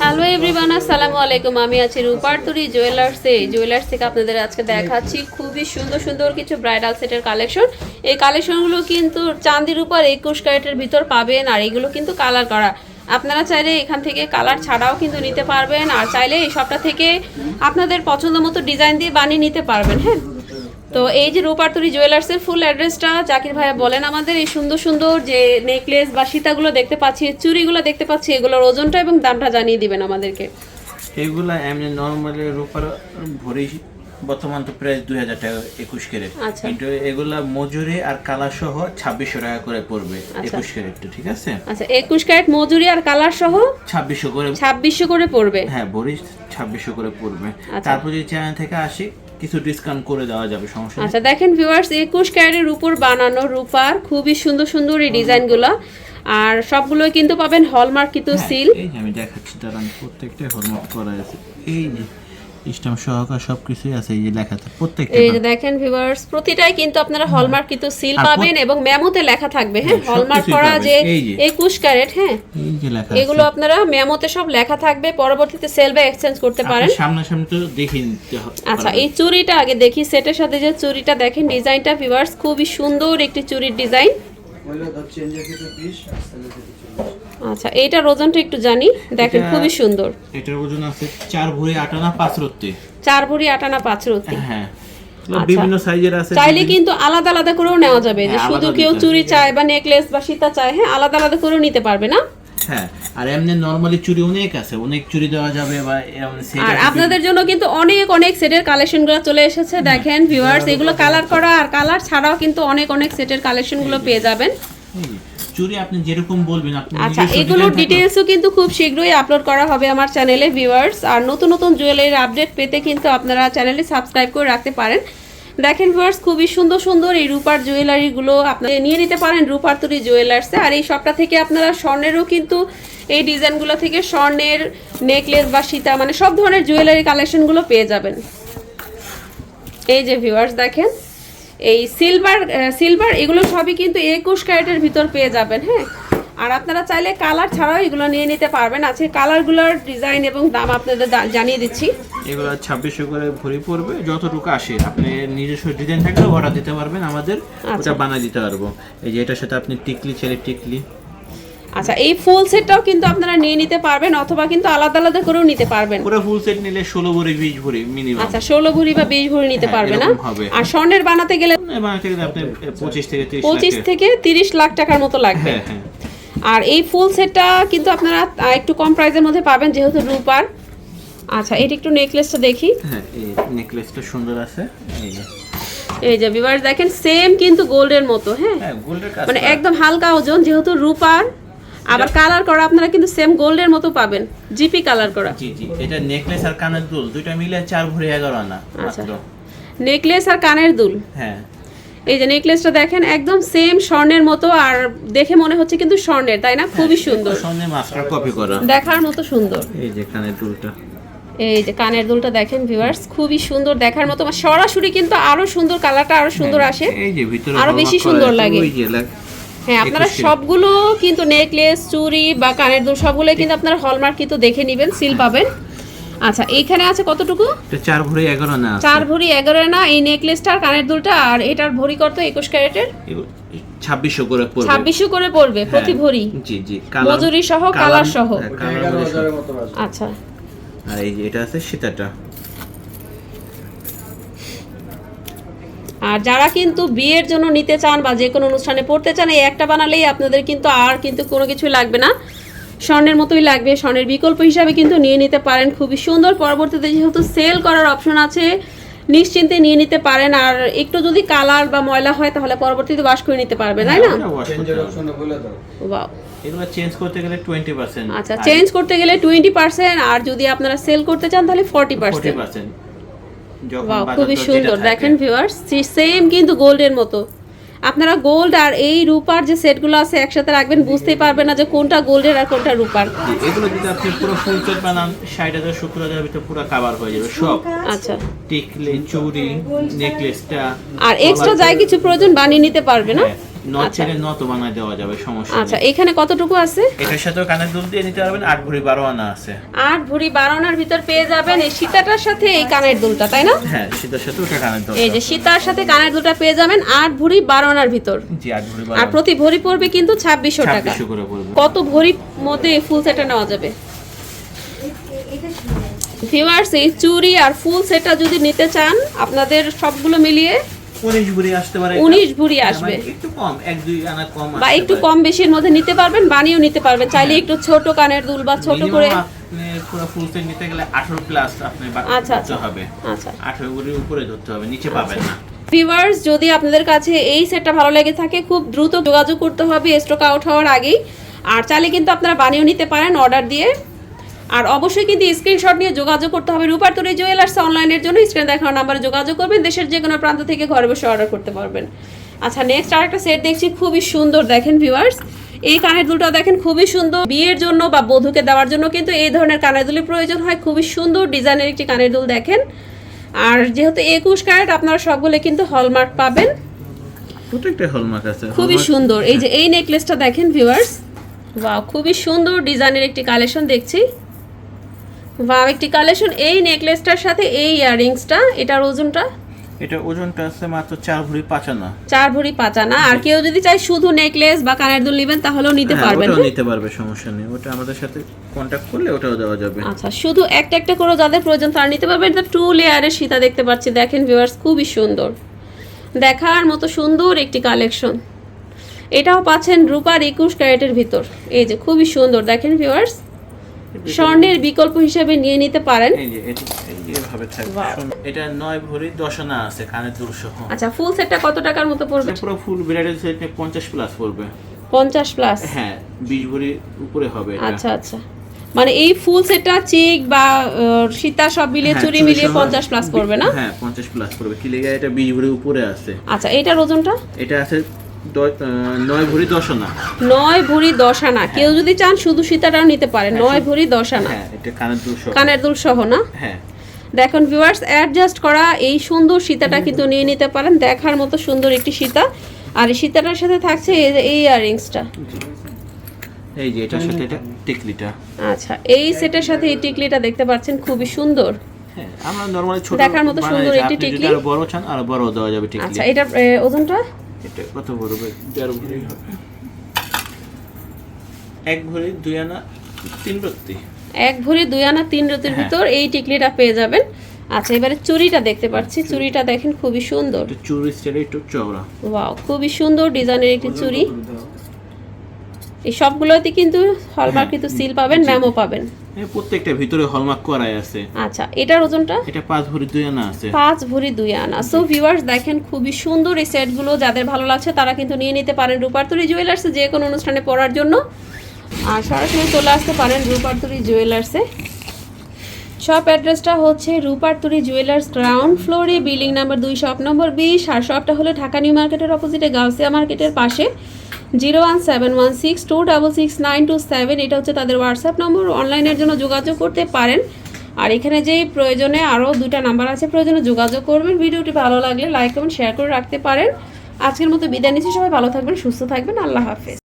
Hello everyone আসসালামু আলাইকুম। আমি আছি রূপারতুরি জুয়েলার্সে জুয়েলার্স থেকে আপনাদের আজকে দেখাচ্ছি খুবই সুন্দর সুন্দর কিছু ব্রাইডাল সেটের কালেকশন এই কালেকশনগুলো কিন্তু চাঁদির উপর একুশ ক্যারেটের ভিতর পাবেন আর এগুলো কিন্তু কালার করা। আপনারা চাইলে এখান থেকে কালার ছাড়াও কিন্তু নিতে পারবেন আর চাইলে এই সবটা থেকে আপনাদের পছন্দ মতো ডিজাইন দিয়ে বানিয়ে নিতে পারবেন হ্যাঁ? তো এই যে রূপারতুরি জুয়েলার্সের ফুল অ্যাড্রেসটা জাকির ভাইয়া বলেন আমাদের, এই সুন্দর সুন্দর যে নেকলেস বা সীতাগুলো দেখতে পাচ্ছি চুড়িগুলো দেখতে পাচ্ছি, এগুলোর ওজনটা এবং দামটা জানিয়ে দিবেন আমাদেরকে। এগুলা এমনি নর্মালি রূপার ভরি বর্তমান তো প্রায় দুই হাজার টাকা একুশ ক্যারেট। আচ্ছা। কিন্তু এগুলা মজুরি আর কালার সহ ছাব্বিশশো টাকা করে পড়বে একুশ ক্যারেটটা ঠিক আছে? আচ্ছা একুশ ক্যারেট মজুরি আর কালার সহ ছাব্বিশশো করে ছাব্বিশশো করে পড়বে? হ্যাঁ ভরি ছাব্বিশশো করে পড়বে। আচ্ছা। তারপর যদি চ্যানেল থেকে আসি কিছু ডিসকাউন্ট করে দেওয়া যাবে সমস্যা আচ্ছা দেখেন ভিউয়ার্স একুশ ক্যারেটের উপর বানানো রূপার খুবই সুন্দর সুন্দর এই ডিজাইনগুলো। আর সবগুলোই কিন্তু পাবেন হলমার্ক কিন্তু হ্যাঁ, সিল এই আমি দেখাচ্ছি দাঁড়ান প্রত্যেকটা হলমার্ক করা আছে। এই যে স্টাম্প সহকার সব কিছুই আছে এই যে লেখা আছে প্রত্যেকটা এই যে দেখেন ভিউয়ার্স প্রতিটাই কিন্তু আপনারা হলমার্ক কিন্তু সিল পাবেন এবং মেমোতে লেখা থাকবে হ্যাঁ? হলমার্ক করা যে এই যে। একুশ ক্যারেট হ্যাঁ? এই যে লেখা এগুলো আপনারা মেমোতে সব লেখা থাকবে পরবর্তীতে সেল বা এক্সচেঞ্জ করতে পারেন। আপনি সামনাসামনি তো দেখে নিতে হবে আচ্ছা এই চুড়িটা আগে দেখি সেটের সাথে যে চুড়িটা দেখেন ডিজাইনটা ভিউয়ার্স খুবই সুন্দর একটি চুড়ির ডিজাইন। আচ্ছা এইটার ওজনটা একটু জানি দেখেন খুবই সুন্দর। এটার ওজন আছে চার ভরি আটানা পাঁচ রত্তি। চার ভরি আটানা পাঁচ রত্তি। হ্যাঁ। আচ্ছা। বিভিন্ন সাইজের আছে চাইলে কিন্তু আলাদা আলাদা করেও নেওয়া যাবে। যে হ্যাঁ, শুধু কেউ চুরি চায় বা নেকলেস বা সীতা চায় হ্যাঁ আলাদা আলাদা করেও নিতে পারবে না? হ্যাঁ আর এমনি নরমালি চুড়ি অনেক আছে অনেক চুড়ি দেওয়া যাবে বা এমন আর আপনাদের জন্য কিন্তু অনেক অনেক সেটের কালেকশনগুলো চলে এসেছে। দেখেন ভিউয়ার্স এগুলো কালার করা আর কালার ছাড়াও কিন্তু অনেক অনেক সেটের কালেকশনগুলো পেয়ে যাবেন। চুড়ি আপনি যেরকম বলবেন আপনি আচ্ছা থাকলে- ডিটেলসও কিন্তু খুব শীঘ্রই আপলোড করা হবে আমার চ্যানেলে ভিউয়ার্স আর নতুন নতুন জুয়েলারির আপডেট পেতে কিন্তু আপনারা চ্যানেলে সাবস্ক্রাইব করে রাখতে পারেন। দেখেন ভিউয়ার্স খুবই সুন্দর সুন্দর এই রূপার জুয়েলারিগুলো আপনারা নিয়ে নিতে পারেন রূপার তরি জুয়েলার্সে আর এই সবটা থেকে আপনারা স্বর্ণেরও কিন্তু এই ডিজাইনগুলো থেকে স্বর্ণের নেকলেস বা সীতা মানে সব ধরনের জুয়েলারি কালেকশনগুলো পেয়ে যাবেন। এই যে ভিউয়ার্স দেখেন, এই সিলভার সিলভার এগুলো সবই কিন্তু একুশ ক্যারেটের ভিতর পেয়ে যাবেন হ্যাঁ? আর আপনারা চাইলে কালার ছাড়াও এগুলো নিয়ে নিতে পারবেন। আছে কালারগুলোর ডিজাইন এবং দাম আপনাদের জানিয়ে দিচ্ছি। এগুলো ছাব্বিশশো করে ভরি পড়বে। যতটুকু আসে আপনি নিজস্ব ডিজাইন থাকলে অর্ডার দিতে পারবেন আমাদের। আচ্ছা। ওটা বানিয়ে দিতে পারব। এই যে এটার সাথে আপনি টিকলি ছেলে টিকলি। আচ্ছা এই ফুল সেটটাও কিন্তু আপনারা নিয়ে নিতে পারবেন অথবা কিন্তু আলাদা আলাদা করেও নিতে পারবেন। পুরো ফুল সেট নিলে ষোলো ভরি বিশ ভরি মিনিমাম আচ্ছা ষোলো ভরি বা বিশ ভরি নিতে হ্যাঁ, পারবে না? আর স্বর্ণের বানাতে গেলে বাংলা থেকে আপনি পঁচিশ থেকে তিরিশ পঁচিশ লাখ থেকে তিরিশ লাখ টাকার মতো লাগবে। হ্যাঁ হ্যাঁ। আর এই ফুল সেটটা কিন্তু আপনারা একটু কম প্রাইসের মধ্যে পাবেন যেহেতু রূপার। আচ্ছা এটা একটু নেকলেসটা দেখি। হ্যাঁ এই নেকলেসটা সুন্দর আছে। এই যে। এই যে ভিউয়ার্স দেখেন সেম কিন্তু গোল্ডের মতো হ্যাঁ? হ্যাঁ গোল্ডের কাজ মানে একদম হালকা ওজন যেহেতু রূপার আবার কালার করা আপনারা কিন্তু সেম গোল্ডের মতো পাবেন জিপি কালার করা। জি জি এটা নেকলেস আর কানের দুল দুইটা মিলে চার ভরি এগারো আনা আচ্ছা। নেকলেস আর কানের দুল। হ্যাঁ। এই যে নেকলেসটা দেখেন একদম সেম স্বর্ণের মতো আর দেখে মনে হচ্ছে কিন্তু স্বর্ণের তাই না? খুবই সুন্দর। সঙ্গে মাস্টার কপি করা। দেখার মতো সুন্দর। এই যে কানের দুলটা। এই যে কানের দুলটা দেখেন ভিউয়ার্স খুবই সুন্দর দেখার মতো মানে সরাসরি কিন্তু আরও সুন্দর কালারটা আরও সুন্দর আসে। এই যে ভিতরে আরও বেশি সুন্দর লাগে। হ্যাঁ আপনারা সবগুলো কিন্তু নেকলেস চুড়ি বা কানের দুল সবগুলো কিন্তু আপনারা হলমার্ক কিন্তু দেখে নেবেন সিল পাবেন। আচ্ছা এইখানে আছে কতটুকু? চার ভরি এগারো আছে। চার ভরি এগারো না এই নেকলেসটা আর কানের দুলটা আর এটার ভরি কত? একুশ ক্যারেটের? ছাব্বিশশো করে পড়বে। ছাব্বিশশো করে পড়বে প্রতি হ্যাঁ। ভরি? জি জি মজুরি সহ, কালার সহ। হ্যাঁ। আচ্ছা। আর এই এটা আছে সীতাটা। আর যারা কিন্তু বিয়ের জন্য নিতে চান বা যে কোনো অনুষ্ঠানে পড়তে চান এই একটা বানালেই আপনাদের কিন্তু আর কিন্তু কোনো কিছুই লাগবে না। স্বর্ণের মতোই লাগবে স্বর্ণের বিকল্প হিসাবে কিন্তু নিয়ে নিতে পারেন। খুবই সুন্দর। পরবর্তীতে যেহেতু সেল করার অপশন আছে নিশ্চিন্তে নিয়ে নিতে পারেন। আর একটু যদি কালার বা ময়লা হয় তাহলে পরবর্তীতে ওয়াশ করে নিতে পারবে তাই না। Wow. এগুলো চেঞ্জ করতে গেলে টোয়েন্টি পার্সেন্ট আচ্ছা চেঞ্জ করতে গেলে টোয়েন্টি পার্সেন্ট আর যদি আপনারা সেল করতে চান তাহলে ফর্টি ফোর্টি পার্সেন্ট পার্সেন্ট যখন বাহ বাজার খুবই দর যেটা সুন্দর। দেখেন ভিউয়ার্স সেম কিন্তু গোল্ডের মতো। আপনারা গোল্ড আর এই রূপার যে সেটগুলো আছে একসাথে রাখবেন বুঝতেই পারবেন না যে কোনটা গোল্ডের আর কোনটা রূপার। এগুলো যদি আপনি পুরো ফুল সেট বানান ষাট হাজার সত্তর হাজার ভিতরে পুরো কভার হয়ে যাবে সব। আচ্ছা। টিকলি চুড়ি নেকলেসটা আর এক্সট্রা যাই কিছু প্রয়োজন বানিয়ে নিতে পারবে না? হ্যাঁ, নট আচ্ছা। ছেড়ে নত বানায় দেওয়া যাবে সমস্যা আচ্ছা এখানে কতটুকু আছে? এটার সাথেও কানের দুল দিয়ে নিতে পারবেন আট ভরি বারো আনা আছে। আট ভরি বারোনার ভিতর পেয়ে যাবেন এই সীতাটার সাথে এই কানের দুলটা তাই না? হ্যাঁ শীতের সাথে ওটা কানের দুল এই যে সীতার সাথে কানের দুলটা পেয়ে যাবেন আট ভরি বারোনার ভিতর। জি আট ভরি আর প্রতি ভরি পড়বে কিন্তু ছাব্বিশশো টাকা। ছাব্বিশশো করে পড়বে। কত ভরির মধ্যে ফুল সেটটা নেওয়া যাবে? ভিউয়ার্স এই চুড়ি আর ফুল সেটটা যদি নিতে চান আপনাদের সবগুলো মিলিয়ে উনিশ ভরি আসতে পারে এটা। উনিশ ভরি হ্যাঁ, আসবে। মানে একটু কম এক দুই আনা কম বা একটু কম বেশির মধ্যে নিতে পারবেন বানিয়েও নিতে পারবেন। চাইলে একটু ছোট কানের দুল বা ছোট করে পুরো ফুল সেট নিতে গেলে আঠারো প্লাস আপনি আচ্ছা, আচ্ছা। হবে। আচ্ছা। আঠারো ভরির উপরে ধরতে হবে নিচে পাবেন না। ভিউয়ার্স যদি আপনাদের কাছে এই সেটটা ভালো লেগে থাকে খুব দ্রুত যোগাযোগ করতে হবে স্টক আউট হওয়ার আগেই। আর চাইলে কিন্তু আপনারা বানিয়েও নিতে পারেন অর্ডার দিয়ে। আর অবশ্যই কিন্তু স্ক্রিনশট নিয়ে যোগাযোগ করতে হবে। রূপার তরি জুয়েলার্স অনলাইনের জন্য স্ক্রিনে দেখানো নাম্বারে যোগাযোগ করবেন। দেশের যে কোনো প্রান্ত থেকে ঘরে বসে অর্ডার করতে পারবেন। আচ্ছা নেক্সট আরেকটা সেট দেখছি খুবই সুন্দর দেখেন ভিউয়ার্স এই কানের দুলটা দেখেন খুবই সুন্দর। বিয়ের জন্য বা বধূকে দেওয়ার জন্য কিন্তু এই ধরনের কানের দুলের প্রয়োজন হয়। খুবই সুন্দর ডিজাইনের একটি কানের দুল দেখেন। আর যেহেতু একুশ ক্যারেট আপনারা সবগুলো কিন্তু হলমার্ক পাবেন। প্রত্যেকটা হলমার্ক আছে। খুবই সুন্দর। এই যে এই নেকলেসটা দেখেন ভিউয়ার্স ওয়াও খুবই সুন্দর ডিজাইনের একটি কালেকশন দেখছি। ওয়াও একটি কালেকশন এই নেকলেসটার সাথে এই ইয়াররিংসটা এটার ওজনটা? এটা ওজনটা আছে মাত্র চার ভরি পাঁচ আনা চার ভরি পাঁচানা আর কেউ যদি চায় শুধু নেকলেস বা কানের দুল নেবেন তাহলেও নিতে হ্যাঁ, পারবেন ওটাও হ্যাঁ? নিতে পারবে সমস্যা নেই। ওটা আমাদের সাথে কন্ট্যাক্ট করলে ওটাও দেওয়া যাবে। আচ্ছা শুধু একটা একটা করে যাদের প্রয়োজন তারা নিতে পারবেন এটা টু লেয়ারের সীতা দেখতে পাচ্ছি। দেখেন ভিউয়ার্স খুবই সুন্দর। দেখার মতো সুন্দর একটি কালেকশন এটাও পাচ্ছেন রূপার একুশ ক্যারেটের ভিতর। এই যে খুবই সুন্দর। দেখেন ভিউয়ার্স স্বর্ণের বিকল্প হিসেবে নিয়ে নিতে পারেন। এই এটা থাকবে। নয় ভরি দশ আনা আছে কানের দুল সহ আচ্ছা ফুল সেটটা কত টাকার মতো পড়বে? পুরো ফুল ব্রাইডাল সেট পঞ্চাশ প্লাস পড়বে। পঞ্চাশ প্লাস হ্যাঁ বিশ ভরি উপরে হবে এটা। আচ্ছা আচ্ছা। মানে এই ফুল সেটটা চিক বা সীতা সব মিলিয়ে হ্যাঁ, চুরি মিলিয়ে সহ পঞ্চাশ প্লাস পড়বে না? হ্যাঁ পঞ্চাশ প্লাস পড়বে। কি লেগে এটা বিশ ভরি উপরে আছে। আচ্ছা এটার ওজনটা এটা আছে নয় ভরি দশ আনা। নয় ভরি দশ আনা। কেউ যদি চান শুধু সীতাটাও নিতে পারেন নয় ভরি দশ আনা। হ্যাঁ কানের দুল সহ। না? হ্যাঁ। দেখুন ভিউয়ার্স অ্যাডজাস্ট করা এই সুন্দর সীতাটা কিন্তু নিয়ে নিতে পারেন। দেখার মতো সুন্দর একটি সীতা। আর এই সীতাটার সাথে থাকছে এই ইয়াররিংসটা এই যে এটার সাথে এটা টিকলিটা। আচ্ছা এই সেটের সাথে এই টিকলিটা দেখতে পাচ্ছেন খুবই সুন্দর। হ্যাঁ আমরা নরমালি ছোট দেখার মতো সুন্দর একটি টিকলি। আরও বড় চান আরও বড় দেওয়া যাবে টিকলি। আচ্ছা এটা ওজনটা? এটা কত বড় দেড় ভরি হবে। এক ভরি দুই আনা তিন রত্তি। এক ভরি দুই আনা তিন রতির হ্যাঁ। ভিতর এই টিকলিটা পেয়ে যাবেন। আচ্ছা এবারে চুড়িটা দেখতে পাচ্ছি। চুড়িটা দেখেন খুবই সুন্দর। এটা চুরি স্টাইলে একটু চওড়া। ওয়াও খুবই সুন্দর ডিজাইনের একটি চুড়ি। এই সবগুলোতে কিন্তু হলমার্ক কিন্তু সিল পাবেন ম্যামও পাবেন। প্রত্যেকটা ভিতরে হলমার্ক করাই আছে। আচ্ছা এটার ওজনটা? এটা পাঁচ ভরি দুই আনা আছে। পাঁচ ভরি দুই আনা। সো ভিউয়ার্স দেখেন খুবই সুন্দর এই সেটগুলো যাদের ভালো লাগছে তারা কিন্তু নিয়ে নিতে পারেন রূপারতুরি জুয়েলার্সে যে কোনো অনুষ্ঠানে পরার জন্য। আর সরাসরি চলে আসতে পারেন রূপারতুরি জুয়েলার্সে শপ অ্যাড্রেসটা হচ্ছে রূপারতুরি জুয়েলার্স গ্রাউন্ড ফ্লোরে বিল্ডিং নাম্বার দুই শপ নম্বর বিশ। আর শপটা হলো ঢাকা নিউ মার্কেটের অপোজিটে গাউসিয়া মার্কেটের পাশে। Zero one seven one six two double six nine two seven এটা হচ্ছে তাদের হোয়াটসঅ্যাপ নম্বর। অনলাইনের জন্য যোগাযোগ করতে পারেন। আর এখানে যেই প্রয়োজনে আরও দুটা নাম্বার আছে, প্রয়োজনে যোগাযোগ করবেন। ভিডিওটি ভালো লাগলে লাইক কমেন্ট শেয়ার করে রাখতে পারেন। আজকের মতো বিদায় নিচ্ছি। সবাই ভালো থাকবেন, সুস্থ থাকবেন। আল্লাহ হাফেজ।